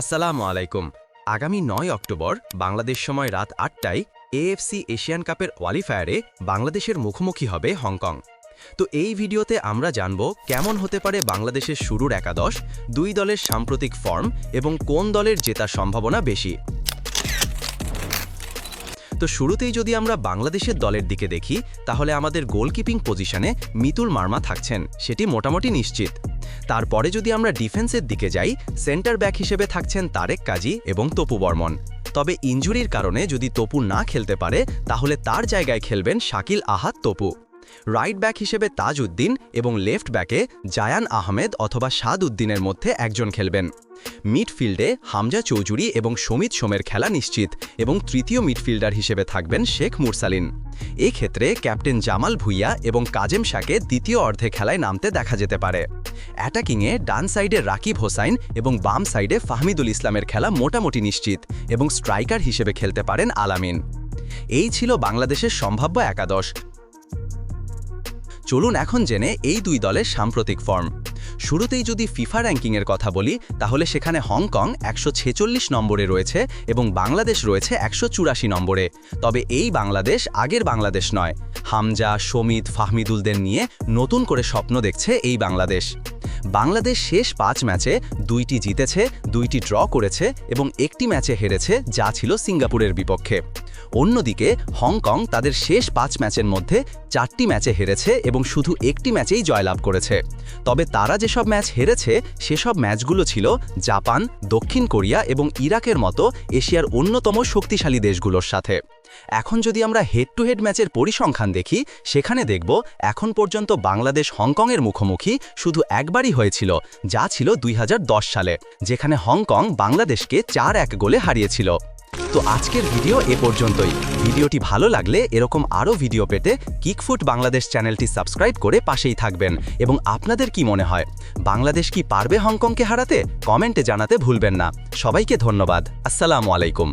আসসালামু আলাইকুম। আগামী নয় অক্টোবর, বাংলাদেশ সময় রাত আটটায় এএফসি এশিয়ান কাপের কোয়ালিফায়ারে বাংলাদেশের মুখোমুখি হবে হংকং। তো এই ভিডিওতে আমরা জানব কেমন হতে পারে বাংলাদেশের শুরুর একাদশ, দুই দলের সাম্প্রতিক ফর্ম এবং কোন দলের জেতার সম্ভাবনা বেশি। তো শুরুতেই যদি আমরা বাংলাদেশের দলের দিকে দেখি, তাহলে আমাদের গোলকিপিং পজিশনে মিতুল মার্মা থাকছেন, সেটি মোটামুটি নিশ্চিত। তারপরে যদি আমরা ডিফেন্সের দিকে যাই, সেন্টার ব্যাক হিসেবে থাকছেন তারেক কাজী এবং তপু বর্মন। তবে ইঞ্জুরির কারণে যদি তপু না খেলতে পারে, তাহলে তার জায়গায় খেলবেন শাকিল আহাত তপু। রাইট ব্যাক হিসেবে তাজ উদ্দিন এবং লেফট ব্যাকে জায়ান আহমেদ অথবা সাদ উদ্দিনের মধ্যে একজন খেলবেন। মিডফিল্ডে হামজা চৌধুরী এবং সমিত সোমের খেলা নিশ্চিত এবং তৃতীয় মিডফিল্ডার হিসেবে থাকবেন শেখ মুরসালিন। এক্ষেত্রে ক্যাপ্টেন জামাল ভুইয়া এবং কাজেম শাকে দ্বিতীয় অর্ধে খেলায় নামতে দেখা যেতে পারে। অ্যাটাকিংয়ে ডান সাইডে রাকিব হোসাইন এবং বাম সাইডে ফাহমিদুল ইসলামের খেলা মোটামুটি নিশ্চিত এবং স্ট্রাইকার হিসেবে খেলতে পারেন আলামিন। এই ছিল বাংলাদেশের সম্ভাব্য একাদশ। চলুন এখন জেনে এই দুই দলের সাম্প্রতিক ফর্ম শুরুতেই যদি ফিফা র্যাঙ্কিংয়ের কথা বলি, তাহলে সেখানে হংকং একশো ছেচল্লিশ নম্বরে রয়েছে এবং বাংলাদেশ রয়েছে একশো চুরাশি নম্বরে। তবে এই বাংলাদেশ আগের বাংলাদেশ নয়। হামজা সমিত ফাহমিদুলদের নিয়ে নতুন করে স্বপ্ন দেখছে এই বাংলাদেশ। বাংলাদেশ শেষ পাঁচ ম্যাচে দুইটি জিতেছে, দুইটি ড্র করেছে এবং একটি ম্যাচে হেরেছে, যা ছিল সিঙ্গাপুরের বিপক্ষে। অন্যদিকে হংকং তাদের শেষ পাঁচ ম্যাচের মধ্যে চারটি ম্যাচে হেরেছে এবং শুধু একটি ম্যাচেই জয়লাভ করেছে। তবে তারা যেসব ম্যাচ হেরেছে, সেসব ম্যাচগুলো ছিল জাপান, দক্ষিণ কোরিয়া এবং ইরাকের মতো এশিয়ার অন্যতম শক্তিশালী দেশগুলোর সাথে। এখন যদি আমরা হেড টু হেড ম্যাচের পরিসংখ্যান দেখি, সেখানে দেখব এখন পর্যন্ত বাংলাদেশ হংকংয়ের মুখোমুখি শুধু একবারই হয়েছিল, যা ছিল দুই হাজার দশ সালে, যেখানে হংকং বাংলাদেশকে চার এক গোলে হারিয়েছিল। তো আজকের ভিডিও এ পর্যন্তই। ভিডিওটি ভালো লাগলে এরকম আরও ভিডিও পেতে কিকফুট বাংলাদেশ চ্যানেলটি সাবস্ক্রাইব করে পাশেই থাকবেন। এবং আপনাদের কি মনে হয়, বাংলাদেশ কি পারবে হংকংকে হারাতে? কমেন্টে জানাতে ভুলবেন না। সবাইকে ধন্যবাদ। আসসালামু আলাইকুম।